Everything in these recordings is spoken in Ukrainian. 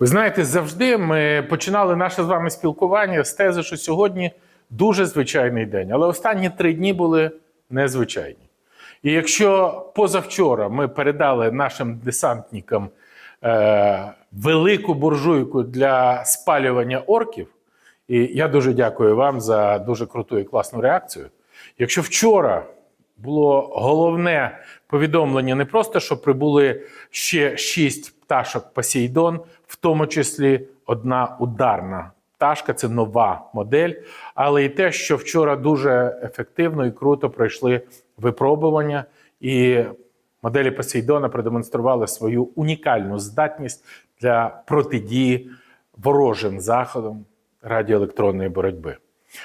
Ви знаєте, завжди ми починали наше з вами спілкування з тези, що сьогодні дуже звичайний день. Але останні три дні були незвичайні. І якщо позавчора ми передали нашим десантникам е, велику буржуйку для спалювання орків, і я дуже дякую вам за дуже круту і класну реакцію. Якщо вчора було головне повідомлення не просто, що прибули ще шість пташок Посейдон, в тому числі одна ударна пташка, це нова модель, але і те, що вчора дуже ефективно і круто пройшли випробування, і моделі Посейдона продемонстрували свою унікальну здатність для протидії ворожим заходам радіоелектронної боротьби.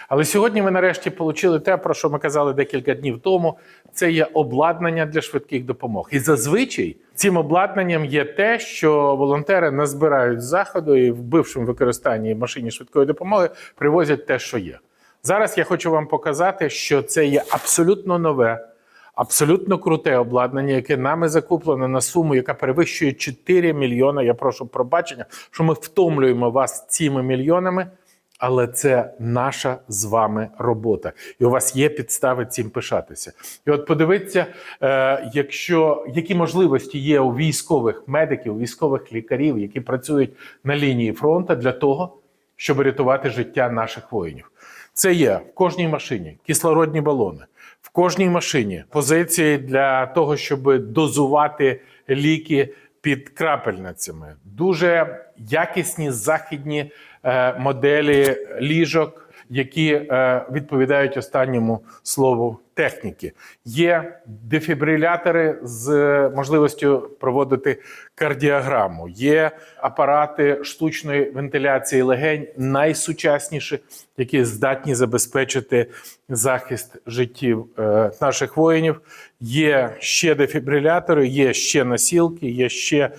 Але сьогодні ми нарешті отримали те, про що ми казали декілька днів тому. Це є обладнання для швидких допомог. І зазвичай цим обладнанням є те, що волонтери назбирають з заходу і в бившому використанні машині швидкої допомоги привозять те, що є. Зараз я хочу вам показати, що це є абсолютно нове, абсолютно круте обладнання, яке нами закуплено на суму, яка перевищує 4 мільйони. Я прошу пробачення, що ми втомлюємо вас цими мільйонами. Але це наша з вами робота, і у вас є підстави цим пишатися. І от подивіться, е, якщо які можливості є у військових медиків, військових лікарів, які працюють на лінії фронту для того, щоб рятувати життя наших воїнів. Це є в кожній машині кислородні балони, в кожній машині позиції для того, щоб дозувати ліки під крапельницями, дуже якісні західні е, моделі ліжок, які е, відповідають останньому слову техніки. Є дефібрилятори з можливістю проводити кардіограму, є апарати штучної вентиляції легень, найсучасніші, які здатні забезпечити захист життів е, наших воїнів. Є ще дефібрилятори, є ще носілки, є ще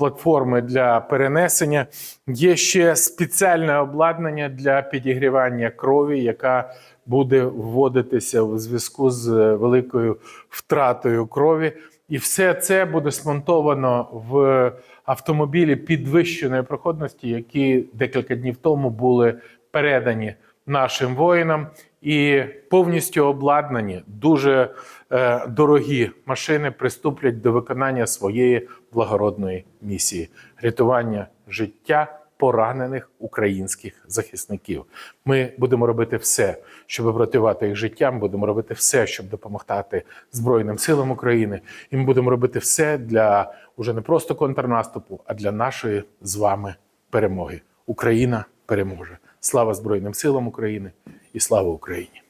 платформи для перенесення. Є ще спеціальне обладнання для підігрівання крові, яка буде вводитися в зв'язку з великою втратою крові. І все це буде смонтовано в автомобілі підвищеної проходності, які декілька днів тому були передані нашим воїнам і повністю обладнані дуже е, дорогі машини приступлять до виконання своєї благородної місії рятування життя поранених українських захисників. Ми будемо робити все, щоб врятувати їх життям. Будемо робити все, щоб допомагати Збройним силам України. І ми будемо робити все для уже не просто контрнаступу, а для нашої з вами перемоги. Україна переможе. Слава Збройним силам України і слава Україні!